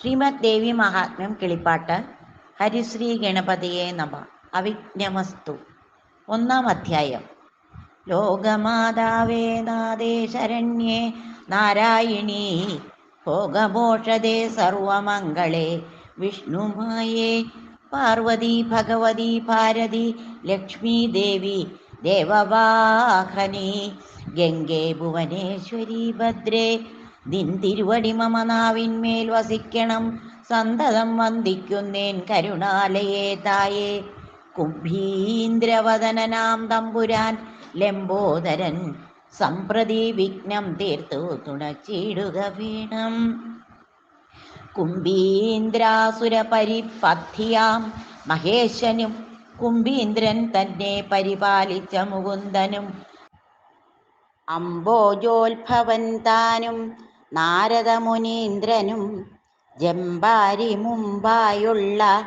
ശ്രീമദ് ദേവി മഹാത്മ്യം കിളിപ്പാട്ട് ഹരിശ്രീ ഗണപതിയെ നമ. അവിജ്ഞമസ്തു. ഒന്നാം അധ്യായം. ലോകമാതാവേ നാദേ ശരണ്യേ നാരായണീ ഭോഗമോഷതേ സർവമംഗളേ വിഷ്ണുമായേ പാർവതി ഭഗവതി ഭാരതി ലക്ഷ്മി ദേവി ദേവവാഹനി ഗംഗേ ഭുവനേശ്വരി ഭദ്രേ നിൻ തിരുവടി മമനാവിന്മേൽ വസിക്കണം. സന്തതം വന്ദിക്കുന്നേൻ കരുണാലയേ തായേ. കുംഭീന്ദ്രവദനനാം തമ്പുരാൻ ലംബോദരൻ സംപ്രതി വിഘ്നം തീർത്തു തുണച്ചിടുക വീണം. കുംഭീന്ദ്രാസുര പരിപദ്ധിയാം മഹേശനും കുംഭീന്ദ്രൻ തന്നെ പരിപാലിച്ച മുകുന്ദനും. അംബോജോത്ഭവൻ താനും നാരദമുനീന്ദ്രനും ജമ്പാരി മുമ്പായുള്ള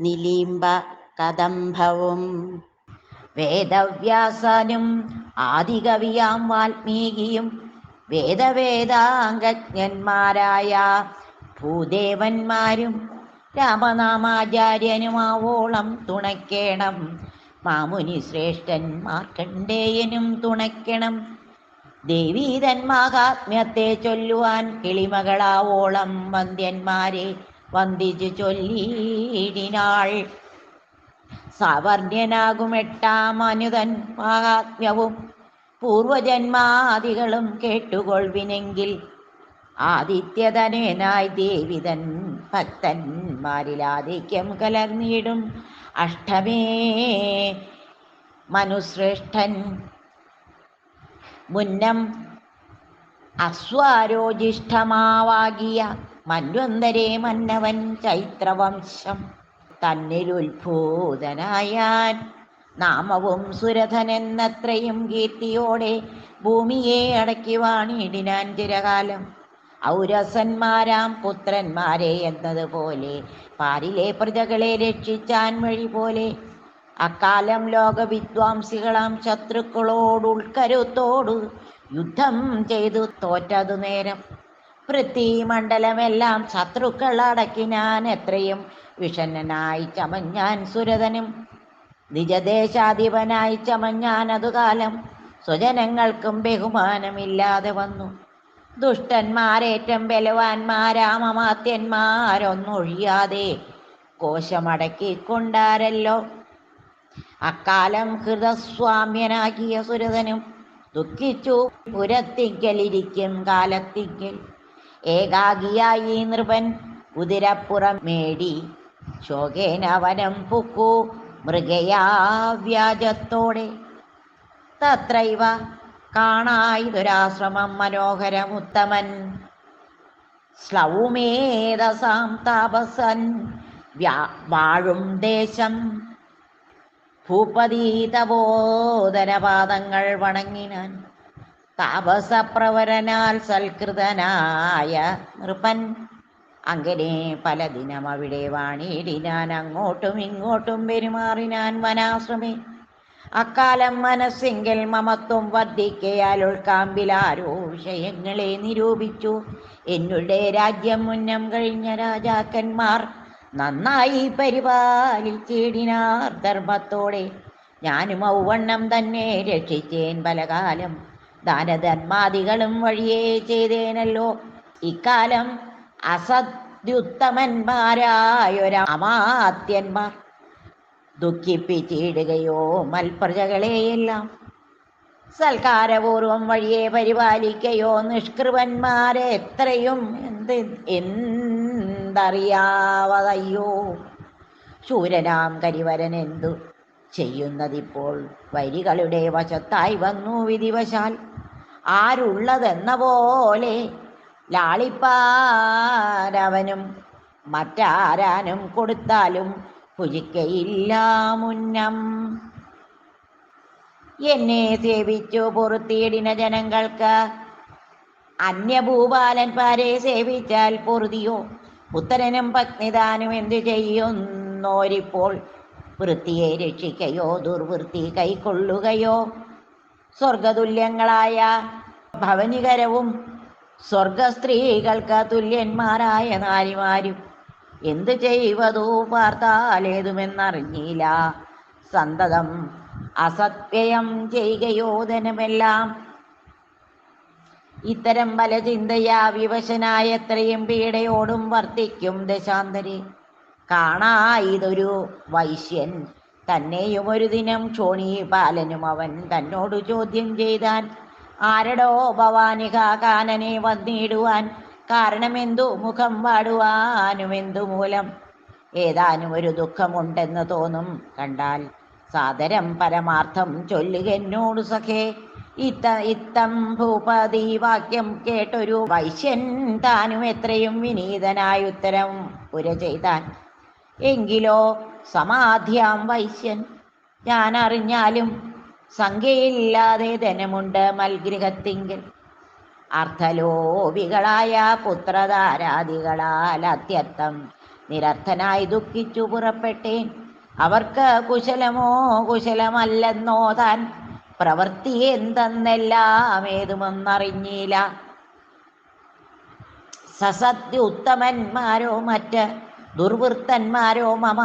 നിലീംബ കദംഭവും വേദവ്യാസനും ആദികവിയാം വാൽമീകിയും വേദവേദാംഗജ്ഞന്മാരായ ഭൂദേവന്മാരും രാമനാമാചാര്യനുമാവോളം തുണയ്ക്കേണം. മാമുനി ശ്രേഷ്ഠൻ മാർക്കണ്ഡേയനും തുണയ്ക്കണം. ദേവീതൻ മാഹാത്മ്യത്തെ ചൊല്ലുവാൻ കിളിമകളാവോളം വന്ദ്യന്മാരെ വന്ദിച്ചു ചൊല്ലിയിടിനാൾ സാവർണ്യനാകും എട്ടാം അനുതൻ മാഹാത്മ്യവും പൂർവജന്മാദികളും കേട്ടുകൊൾവിനെങ്കിൽ ആദിത്യതനേനായി ദേവിതൻ ഭക്തന്മാരിൽ ആദിക്യം കലർന്നിടും. അഷ്ടമേ മനുശ്രേഷ്ഠൻ മുന്നം അസ്വാരോജിഷ്ഠമാവാകിയ മന്വന്തരേ മന്നവൻ ചൈത്രവംശം തന്നിലുത്ഭൂതനായാൻ നാമവും സുരഥനെന്നത്രയും കീർത്തിയോടെ ഭൂമിയെ അടക്കി വാണിടിനാൻ ചിരകാലം. ഔരസന്മാരാം പുത്രന്മാരെ എന്നതുപോലെ പാരിലെ പ്രജകളെ രക്ഷിച്ചാൻ വഴി പോലെ അക്കാലം ലോകവിദ്വാംസികളാം ശത്രുക്കളോട് ഉൾക്കരുത്തോട് യുദ്ധം ചെയ്തു തോറ്റതു നേരം. പൃഥ്വിമണ്ഡലമെല്ലാം ശത്രുക്കൾ അടക്കി ഞാൻ എത്രയും വിഷണ്ണനായി ചമഞ്ഞാൻ സുരതനും നിജദേശാധിപനായി ചമഞ്ഞാൻ അതുകാലം സ്വജനങ്ങൾക്കും ബഹുമാനമില്ലാതെ വന്നു. ദുഷ്ടന്മാരേറ്റം ബലവാന്മാരാമമാത്യന്മാരൊന്നൊഴിയാതെ കോശമടക്കിക്കൊണ്ടാരല്ലോ അക്കാലം ഹൃദസ്വാമ്യനാകിയ സുരതനും ദുഃഖിച്ചു. പുരത്തിങ്കലിരിക്കും കാലത്തിങ്കൽ ഏകാഗിയായി നൃപൻ കുതിരപ്പുറം മേടി. ശോകേനവനം പുക്കു മൃഗയാ വ്യാജത്തോടെ. തത്രൈവ കാണായിതൊരാശ്രമം മനോഹരമുത്തമൻ. ശ്ലൗമേധസാം താപസൻ. വാഴും ദേശം ഭൂപതീതബോധനപാദങ്ങൾ വണങ്ങിനാൻ താപസപ്രവരനാൽ സൽകൃതനായ നൃപൻ അങ്ങനെ പല ദിനം അവിടെ വാണിയിടിനാൻ അങ്ങോട്ടും ഇങ്ങോട്ടും പെരുമാറിനാൻ വനാശ്രമേ. അക്കാലം മനസ്സെങ്കിൽ മമത്വം വർദ്ധിക്കയാൽ ഉൾക്കാമ്പിലാരോ വിഷയങ്ങളെ നിരൂപിച്ചു. എന്നുടെ രാജ്യം മുന്നം കഴിഞ്ഞ രാജാക്കന്മാർ നന്നായി പരിപാലിച്ചിടിനാർ ധർമ്മത്തോടെ. ഞാനും ഔവണ്ണം തന്നെ രക്ഷിച്ചേൻ പലകാലം ദാനധർമാദികളും വഴിയേ ചെയ്തേനല്ലോ. ഇക്കാലം അസദ്യുത്തമന്മാരായൊരമാത്യന്മാർ ദുഃഖിപ്പിച്ചിടുകയോ മൽപ്രജകളെയെല്ലാം. സൽക്കാരപൂർവം വഴിയെ പരിപാലിക്കയോ നിഷ്കൃപന്മാരെ എത്രയും എന്ത് എന്ത് എന്തറിയാവതയ്യോ ശൂരനാം കരിവരൻ എന്തു ചെയ്യുന്നതിപ്പോൾ? വരികളുടെ വശത്തായി വന്നു വിധിവശാൽ. ആരുള്ളതെന്ന പോലെ ലാളിപ്പാരവനും മറ്റാരാനും കൊടുത്താലും ഭുജിക്കയില്ല മുന്നം. എന്നെ സേവിച്ചു പൊറുത്തിയിടിന ജനങ്ങൾക്ക് അന്യഭൂപാലന്മാരെ സേവിച്ചാൽ പൊറുതിയോ? പുത്രനും പത്നിദാനും എന്തു ചെയ്യുന്നോരിപ്പോൾ? വൃത്തിയെ രക്ഷിക്കയോ ദുർവൃത്തി കൈക്കൊള്ളുകയോ? സ്വർഗതുല്യങ്ങളായ ഭവനികരവും സ്വർഗസ്ത്രീകൾക്ക് തുല്യന്മാരായ നാരിമാരും എന്തു ചെയ്വതു? പാർത്താലേതുമെന്നറിഞ്ഞില്ല. സന്തതം അസത്യയം ചെയ്യുകയോധനമെല്ലാം ഇത്തരം പല ചിന്തയാ വിവശനായ എത്രയും പീഡയോടും വർത്തിക്കും ദശാന്തരി. കാണാ ഇതൊരു വൈശ്യൻ. തന്നെയും ഒരു ദിനം ക്ഷോണി പാലനും അവൻ തന്നോട് ചോദ്യം ചെയ്താൻ ആരടോ ഭവാനിക കാനനെ വന്നിടുവാൻ? കാരണമെന്തു മുഖം വാടുവാനും എന്തു മൂലം? ഏതാനും ഒരു ദുഃഖമുണ്ടെന്ന് തോന്നും കണ്ടാൽ സാദരം പരമാർത്ഥം ചൊല്ലുക എന്നോട് സഖേ. ഇത്ത ഇത്തം ഭൂപതി വാക്യം കേട്ടൊരു വൈശ്യൻ താനും എത്രയും വിനീതനായ ഉത്തരം പുര ചെയ്താൻ. എങ്കിലോ സമാധ്യാം വൈശ്യൻ. ഞാൻ അറിഞ്ഞാലും സംഖ്യയില്ലാതെ ധനമുണ്ട് മൽഗൃഹത്തിങ്കിൽ. അർത്ഥലോപികളായ പുത്രധാരാദികളാൽ അത്യർത്ഥം നിരർത്ഥനായി ദുഃഖിച്ചു പുറപ്പെട്ടേൻ. അവർക്ക് കുശലമോ കുശലമല്ലെന്നോ താൻ പ്രവൃത്തി എന്തെന്നെല്ലാം ഏതുമെന്നറിഞ്ഞില്ല. സസത്യ ഉത്തമന്മാരോ മറ്റ് ദുർവൃത്തന്മാരോ മമ.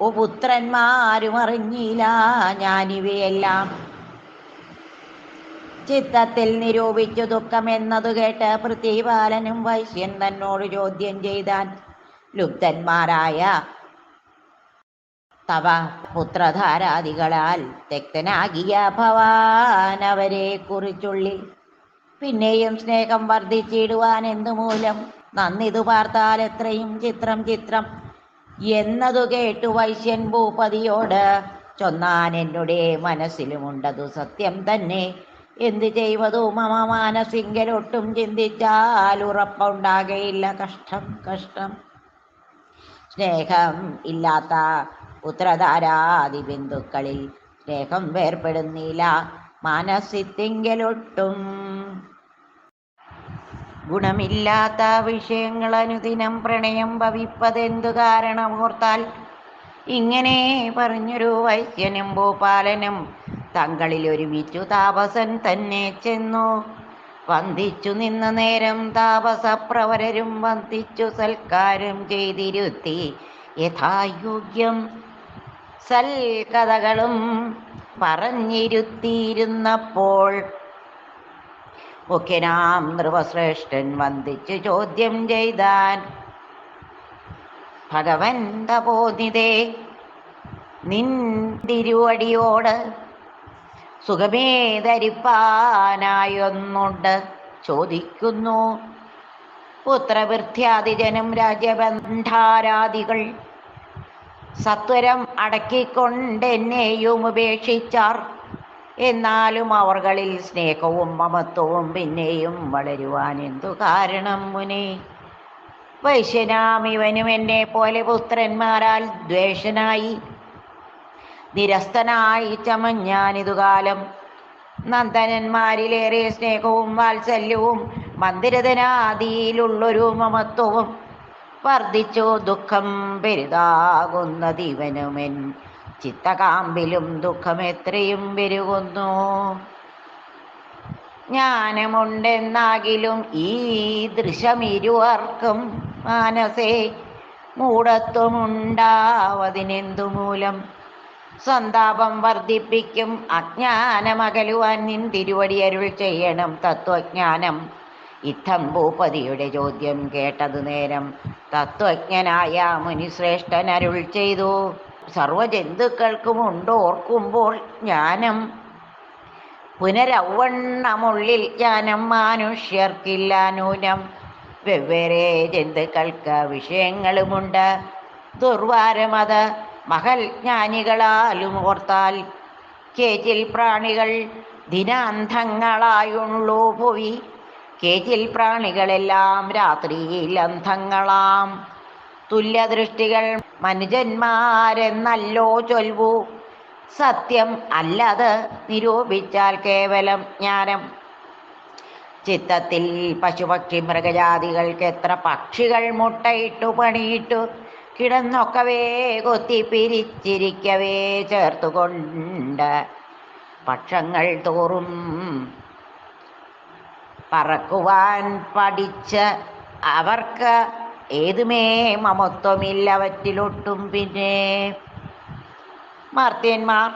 ഉപുത്രന്മാരും പുത്രന്മാരും അറിഞ്ഞില്ല ഞാനിവയെല്ലാം. ചിത്തത്തിൽ നിരൂപിച്ചു ദുഃഖമെന്നതു കേട്ട് പൃഥ്വിപാലനും വൈശ്യൻ തന്നോട് ചോദ്യം ചെയ്താൻ ലുബ്ധന്മാരായ തവ പുത്രധാരാദികളാൽ തെക്തനാകിയ ഭവാനവരെ അവരെ കുറിച്ചുള്ളിൽ പിന്നെയും സ്നേഹം വർദ്ധിച്ചിടുവാൻ എന്തു മൂലം നന്ദിതു പാർത്താൽ എത്രയും ചിത്രം ചിത്രം. എന്നതു കേട്ടു വൈശ്യൻ ഭൂപതിയോട് ചൊന്നാൻ എന്നുടെ മനസ്സിലുമുണ്ടതു സത്യം തന്നെ. എന്തു ചെയ്വതു മമ മാനസിങ്കരൊട്ടും ചിന്തിച്ചാൽ ഉറപ്പുണ്ടാകയില്ല. കഷ്ടം കഷ്ടം. സ്നേഹം ഇല്ലാത്ത പുത്രധാരാദി ബിന്ദുക്കളിൽ സ്നേഹം വേർപ്പെടുന്നില്ല മാനസിത്തിങ്കലൊട്ടും ഗുണമില്ലാത്ത വിഷയങ്ങൾ അനുദിനം പ്രണയം ഭവിപ്പതെന്തു കാരണമോർത്താൽ ഇങ്ങനെ പറഞ്ഞൊരു വൈശ്യനും ഭൂപാലനും തങ്ങളിൽ ഒരുമിച്ചു താപസൻ തന്നെ ചെന്നു. വന്ദിച്ചു നിന്ന നേരം താപസപ്രവരരും വന്ദിച്ചു സൽക്കാരം ചെയ്തിരുത്തി. യഥായോഗ്യം സൽകഥകളും പറഞ്ഞിരുത്തിയിരുന്നപ്പോൾ നാം നൃപശ്രേഷ്ഠൻ വന്ദിച്ചു ചോദ്യം ചെയ്താൻ ഭഗവൻ തപോനിതേ നിൻ തിരുവടിയോട് സുഖമേ ധരിപ്പാനായൊന്നുണ്ട്? ചോദിക്കുന്നു. പുത്രവൃത്യാദിജനും രാജ്യബന്ധാരാദികൾ സത്വരം അടക്കിക്കൊണ്ടെന്നെയും ഉപേക്ഷിച്ചാർ. എന്നാലും അവർകളിൽ സ്നേഹവും മമത്വവും പിന്നെയും വളരുവാൻ എന്തു കാരണം മുനി? വൈശ്യനാം ഇവനും എന്നെ പോലെ പുത്രന്മാരാൽ ദ്വേഷനായി. നിരസ്തനായി ചമഞ്ഞാനിതുകാലം നന്ദനന്മാരിലേറെ സ്നേഹവും വാത്സല്യവും മന്ദിരതനാദിയിലുള്ളൊരു മമത്വവും വർദ്ധിച്ചു ദുഃഖം പെരുതാകുന്നത് ഇവനുമെൻ ചിത്തകാമ്പിലും ദുഃഖം എത്രയും പെരുകുന്നു. ജ്ഞാനമുണ്ടെന്നാകിലും ഈ ദൃശ്യമിരുവർക്കും മാനസേ മൂടത്വമുണ്ടാവതിനെന്തു മൂലം സന്താപം വർദ്ധിപ്പിക്കും അജ്ഞാനമകലുവാൻ നിൻ തിരുവടി അരുൾ ചെയ്യണം തത്വജ്ഞാനം ഇത്തം ഭൂപതിയുടെ ചോദ്യം കേട്ടതു നേരം തത്വജ്ഞനായ മുനിശ്രേഷ്ഠൻ അരുൾ ചെയ്തു സർവജന്തുക്കൾക്കും ഉണ്ട് ഓർക്കുമ്പോൾ ജ്ഞാനം. പുനരവണ്ണമുള്ളിൽ ജ്ഞാനം മനുഷ്യർക്കില്ല നൂനം വെവ്വേറെ ജന്തുക്കൾക്ക് വിഷയങ്ങളുമുണ്ട്. ദുർവാരമത് മഹൽ ജ്ഞാനികളാലും ഓർത്താൽ കേച്ചിൽ പ്രാണികൾ ദിനാന്തങ്ങളായുള്ളൂ ഭുവി. കേച്ചിൽ പ്രാണികളെല്ലാം രാത്രിയിൽ അന്ധങ്ങളാം. തുല്യദൃഷ്ടികൾ മനുജന്മാരെന്നല്ലോ ചൊൽവു. സത്യം അല്ലത് നിരൂപിച്ചാൽ കേവലം ജ്ഞാനം. ചിത്തത്തിൽ പശുപക്ഷി മൃഗജാതികൾക്ക് എത്ര പക്ഷികൾ മുട്ടയിട്ടു പണിയിട്ടു കിടന്നൊക്കവേ കൊത്തി പിരിച്ചിരിക്കവേ ചേർത്തുകൊണ്ട്. പക്ഷങ്ങൾ തോറും പറക്കുവാൻ പഠിച്ച് അവർക്ക് ഏതുമേ മമത്വമില്ലവറ്റിലൊട്ടും പിന്നെ. മർത്യന്മാർ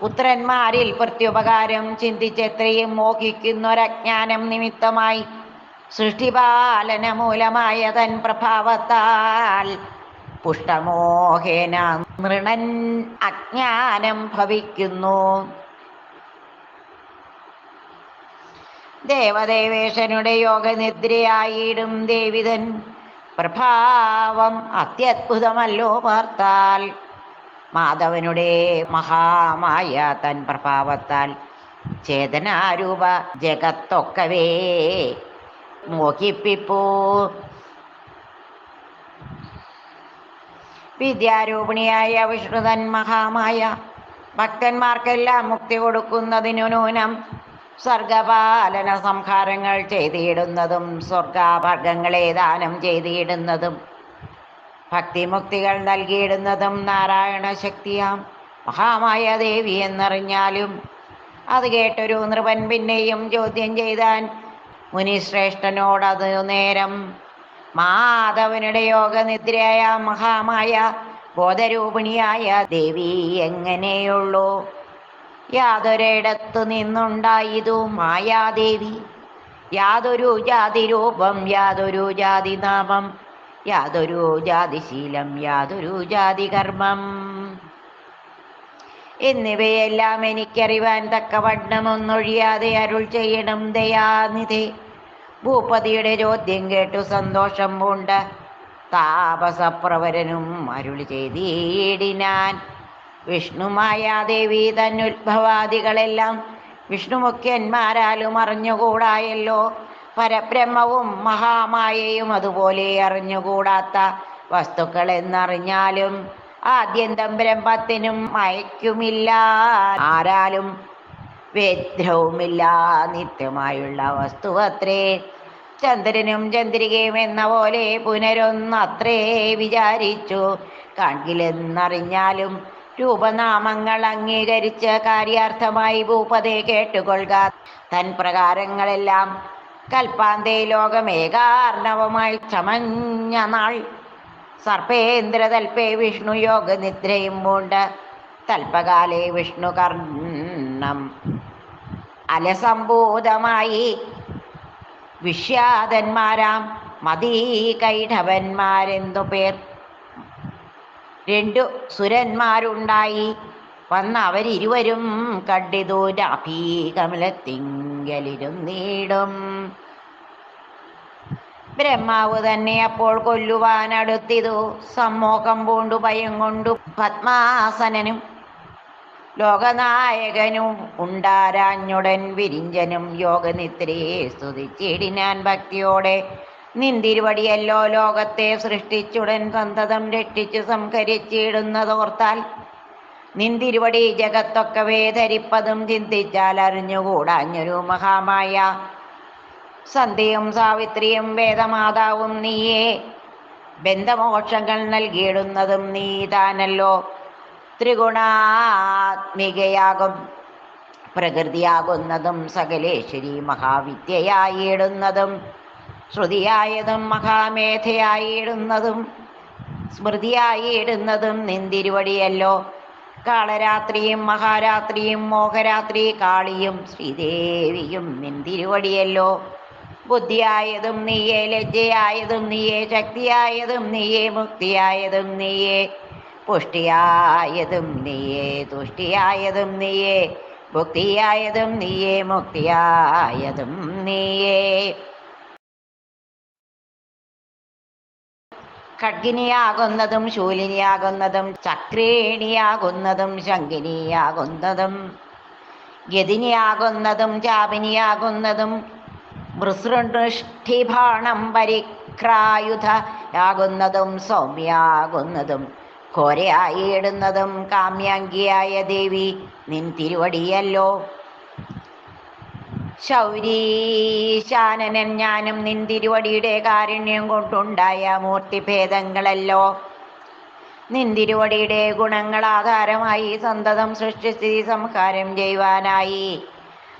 പുത്രന്മാരിൽ പ്രത്യുപകാരം ചിന്തിച്ചെത്രയും മോഹിക്കുന്നൊരജ്ഞാനം നിമിത്തമായി സൃഷ്ടിപാലന മൂലമായ തൻ പ്രഭാവത്താൽ പുഷ്ടമോഹേന നൃണൻ അജ്ഞാനം ഭവിക്കുന്നു. ദേവദേവേശനുടെ യോഗനിദ്രയായിടും ദേവിതൻ. പ്രഭാവം അത്യത്ഭുതമല്ലോ പാർത്താൽ. മാധവനുടെ മഹാമായ തൻ പ്രഭാവത്താൽ ചേതനാരൂപ ജഗത്തൊക്കവേ. മോഹിപ്പിപ്പൂ. വിദ്യാരൂപിണിയായ വിഷ്ണുതൻ മഹാമായ ഭക്തന്മാർക്കെല്ലാം മുക്തി കൊടുക്കുന്നതിനു നൂനം സർഗപാലന സംഹാരങ്ങൾ ചെയ്തിടുന്നതും സ്വർഗാഭർഗങ്ങളെ ദാനം ചെയ്തിടുന്നതും ഭക്തിമുക്തികൾ നൽകിയിടുന്നതും നാരായണ ശക്തിയാം മഹാമായ ദേവി എന്നറിഞ്ഞാലും അത് കേട്ടൊരു നൃപൻ പിന്നെയും ചോദ്യം ചെയ്താൻ മുനിശ്രേഷ്ഠനോടത് നേരം മാധവനുടെ യോഗനിദ്രയായ മഹാമായ ബോധരൂപിണിയായ ദേവി എങ്ങനെയുള്ളൂ? യാതൊരിടത്തു നിന്നുണ്ടായതു മായാദേവി. യാതൊരു ജാതി രൂപം യാതൊരു ജാതി നാമം യാതൊരു ജാതിശീലം യാതൊരു ജാതി കർമ്മം. എന്നിവയെല്ലാം എനിക്കറിവാൻ തക്കവണ്ണമൊന്നൊഴിയാതെ അരുൾ ചെയ്യണം ദയാനിധി. ഭൂപതിയുടെ ചോദ്യം കേട്ടു സന്തോഷം പൂണ്ട. താപസപ്രവരനും അരുളി ചെയ്തിടിനാൻ. വിഷ്ണുമായാദേവി തന്നുദ്ഭവാദികളെല്ലാം വിഷ്ണുമുഖ്യന്മാരാലും അറിഞ്ഞുകൂടായല്ലോ. പരബ്രഹ്മവും മഹാമായയും അതുപോലെ അറിഞ്ഞുകൂടാത്ത വസ്തുക്കൾ എന്നറിഞ്ഞാലും ആദ്യന്തം ബ്രഹ്മത്തിനും മയക്കുമില്ല. ആരാലും വേദ്രവുമില്ല. നിത്യമായുള്ള വസ്തുവത്രേ ചന്ദ്രനും ചന്ദ്രികയും എന്ന പോലെ പുനരൊന്നത്രേ വിചാരിച്ചു. കാണില്ലെന്നറിഞ്ഞാലും രൂപനാമങ്ങൾ അംഗീകരിച്ച് കാര്യാർത്ഥമായി ഭൂപതേ കേട്ടുകൊള്ളുക. തൻ പ്രകാരങ്ങളെല്ലാം കൽപ്പാന്തേ ലോകമേകാർണവമായി ചമഞ്ഞ നാൾ. സർപ്പേന്ദ്രതൽപേ വിഷ്ണു യോഗ നിദ്രയും പൂണ്ട് തൽപകാലേ വിഷ്ണു കർണം. അലസംഭൂതമായി വിഷ്യാതന്മാരാം മതീ കൈഠവന്മാരെന്തു പേർ? രണ്ടു സുരന്മാരുണ്ടായി. വന്ന അവരിരുവരും കണ്ടിതു രാഭീ കമലത്തിങ്കലിരുന്നീടും ബ്രഹ്മാവ് തന്നെ അപ്പോൾ കൊല്ലുവാൻ അടുത്തിതു. സമ്മോഹം പൂണ്ടു ഭയം കൊണ്ടു പത്മാസനനും. ലോകനായകനും ഉണ്ടാരാഞ്ഞുടൻ വിരിഞ്ചനും യോഗനിദ്രയെ സ്തുതിച്ചിടിനാൻ ഭക്തിയോടെ നിന്തിരുവടിയല്ലോ ലോകത്തെ സൃഷ്ടിച്ചുടൻ സന്തതം രക്ഷിച്ചു സംഹരിച്ചിടുന്നതോർത്താൽ നിന്തിരുവടി ജഗത്തൊക്കവേ ധരിപ്പതും ചിന്തിച്ചാൽ അറിഞ്ഞുകൂടാഞ്ഞൊരു മഹാമായ സന്ധ്യയും സാവിത്രിയും വേദമാതാവും നീയേ. ബന്ധമോക്ഷങ്ങൾ നൽകിയിടുന്നതും നീ താനല്ലോ ത്രിഗുണാത്മികയാകും. പ്രകൃതിയാകുന്നതും സകലേശ്വരി മഹാവിദ്യയായിടുന്നതും ശ്രുതിയായതും മഹാമേധയായിടുന്നതും സ്മൃതിയായിടുന്നതും നിന്തിരുവടിയല്ലോ. കാളരാത്രിയും മഹാരാത്രിയും മോഹരാത്രി കാളിയും ശ്രീദേവിയും നിന്തിരുവടിയല്ലോ. ബുദ്ധിയായതും നീയേ ലജ്ജയായതും നീയേ ശക്തിയായതും നീയേ മുക്തിയായതും നീയേ പുഷ്ടിയായതും നീയേ തുഷ്ടിയായതും നീയേ ഭുക്തിയായതും നീയേ മുക്തിയായതും നീയേ. ഖഡ്ഗിനിയാകുന്നതും ശൂലിനിയാകുന്നതും ചക്രേണിയാകുന്നതും ശങ്കിനിയാകുന്നതും ഗതിനിയാകുന്നതും ചാപിനിയാകുന്നതും മൃസൃഷ്ടിഭാണം പരിക്രായുധയാകുന്നതും സൗമ്യാകുന്നതും ഘോരയായിടുന്നതും കാമ്യാംഗിയായ ദേവി നിൻ തിരുവടിയല്ലോ. ശൗരീശാനനൻ ഞാനും നിൻ തിരുവടിയുടെ കാരുണ്യം കൊണ്ടുണ്ടായ മൂർത്തിഭേദങ്ങളല്ലോ. നിൻ തിരുവടിയുടെ ഗുണങ്ങൾ ആധാരമായി സന്തതം സൃഷ്ടിസ്ഥിതി സംഹാരം ചെയ്യുവാനായി.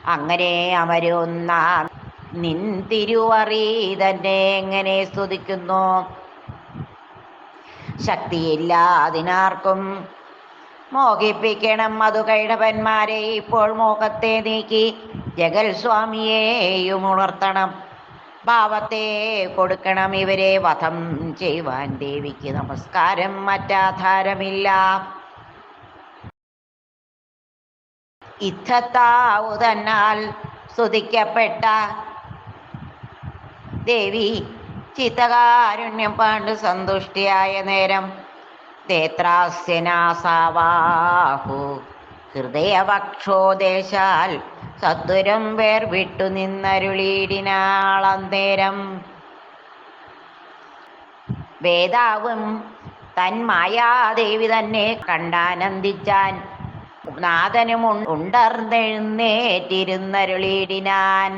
അങ്ങനെ അമരുന്ന നിൻ തിരുവറി തന്നെ എങ്ങനെ സ്തുതിക്കുന്നു? ശക്തിയില്ല അതിനാർക്കും മോഹിപ്പിക്കണം മധുകൈടവന്മാരെ ഇപ്പോൾ മോഹത്തെ നീക്കി. ജഗൽ സ്വാമിയെയും ഉണർത്തണം. ഭാവത്തെ കൊടുക്കണം ഇവരെ വധം ചെയ്യുവാൻ ദേവിക്ക് നമസ്കാരം മറ്റാധാരമില്ല. ഇത്തത്താവു തന്നാൽ സ്തുതിക്കപ്പെട്ട ദേവി ചിത്തകാരുണ്യം പാണ്ട് സന്തുഷ്ടിയായ നേരം തേത്രാസ്യനാസാവാഹു ഹൃദയവക്ഷോദേശാൽ സത്വരം വേർ വിട്ടു നിന്നരുളീടിനാളന്തേരം. വേദാവും തൻ മായാദേവി തന്നെ കണ്ടാനന്ദിച്ചാൻ നാഥനും ഉണ്ടർന്നെഴുന്നേറ്റിരുന്നരുളീടിനാൻ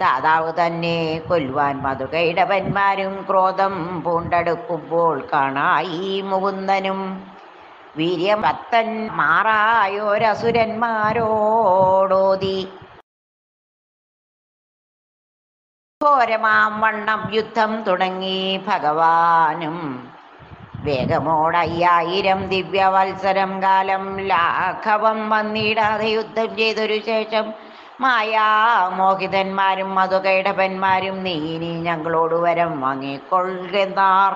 ദാതാവ് തന്നെ കൊല്ലുവാൻ മധുകൈടവന്മാരും ക്രോധം പൂണ്ടെടുക്കുമ്പോൾ കാണായി മുകുന്ദനും. വീര്യം ഭക്തൻ മാറായോരസുരന്മാരോടോതി. ഘോരമാം വണ്ണം യുദ്ധം തുടങ്ങി ഭഗവാനും. വേഗമോടയ്യായിരം ദിവ്യവത്സരം കാലം ലാഘവം വന്നിടാതെ യുദ്ധം ചെയ്തൊരു ശേഷം മായാമോഹിതന്മാരും മധുകൈടപന്മാരും നീനി ഞങ്ങളോട് വരം വാങ്ങിക്കൊള്ളുന്നാർ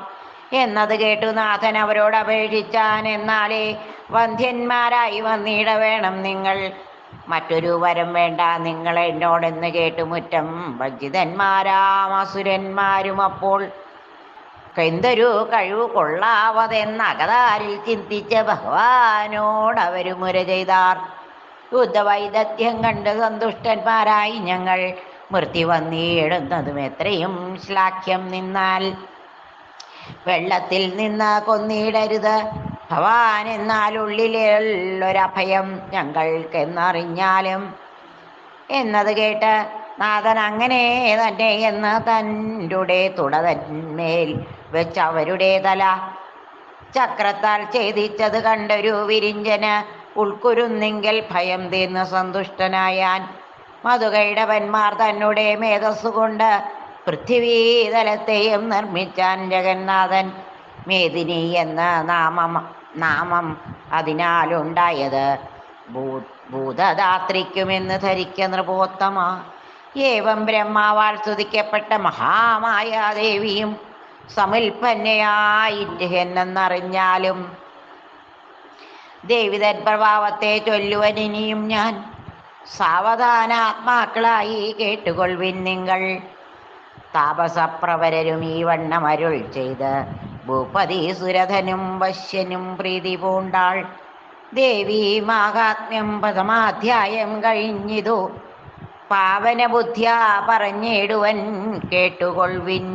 എന്നത് കേട്ടു നാഥൻ അവരോട് അപേക്ഷിച്ചാൻ എന്നാലേ വന്ധ്യന്മാരായി വന്നിട വേണം നിങ്ങൾ. മറ്റൊരു വരം വേണ്ട. നിങ്ങൾ എന്നോടെന്ന് കേട്ടു മുറ്റം വഞ്ചിതന്മാരാം അസുരന്മാരും അപ്പോൾ എന്തൊരു കഴിവ് കൊള്ളാവതെന്ന് അകതാരിൽ ചിന്തിച്ച ഭഗവാനോട് അവർ മുര ചെയ്താർ. യുദ്ധവൈദഗ്ധ്യം കണ്ട് സന്തുഷ്ടന്മാരായി ഞങ്ങൾ മൃത്യു വന്നിടുന്നതും എത്രയും ശ്ലാഘ്യം നിന്നാൽ. വെള്ളത്തിൽ നിന്ന് കൊന്നിടരുത്. ഭവാൻ എന്നാൽ ഉള്ളിലുള്ളൊരഭയം ഞങ്ങൾക്കെന്നറിഞ്ഞാലും. എന്നത് കേട്ട് നാഥൻ അങ്ങനെ തന്നെ എന്ന് തന്റെ തുടതന്മേൽ വെച്ച് അവരുടെ തല ചക്രത്താൽ ഛേദിച്ചത് കണ്ടൊരു വിരിഞ്ചന് ഉൾക്കുരുന്നെങ്കിൽ ഭയം തീർന്ന് സന്തുഷ്ടനായാൻ. മധുകൈടവന്മാർ തന്നെ മേധസ്സുകൊണ്ട് പൃഥ്വീതലത്തെയും നിർമ്മിച്ചാൻ ജഗന്നാഥൻ മേദിനി എന്ന നാമം നാമം അതിനാലുണ്ടായത്. ഭൂ ഭൂതദാത്രിക്കുമെന്ന് ധരിക്ക നൃപോത്തമ ഏവം ബ്രഹ്മാവാൽ സ്തുതിക്കപ്പെട്ട മഹാമായാദേവിയും സമിൽപ്പന്നയായിട്ട് എന്നറിഞ്ഞാലും ദേവിതൻ പ്രഭാവത്തെ ചൊല്ലുവൻ ഇനിയും ഞാൻ സാവധാനാത്മാക്കളായി കേട്ടുകൊള്ളുവിൻ നിങ്ങൾ. താപസപ്രവരരും ഈ വണ്ണമരുൾ ചെയ്ത് ഭൂപതി സുരധനും വശ്യനും പ്രീതി പൂണ്ടാൾ. ദേവി മാഹാത്മ്യം പ്രഥമാധ്യായം കഴിഞ്ഞിതു. പാവന ബുദ്ധ്യാ പറഞ്ഞിടുവൻ കേട്ടുകൊള്ളുവിൻ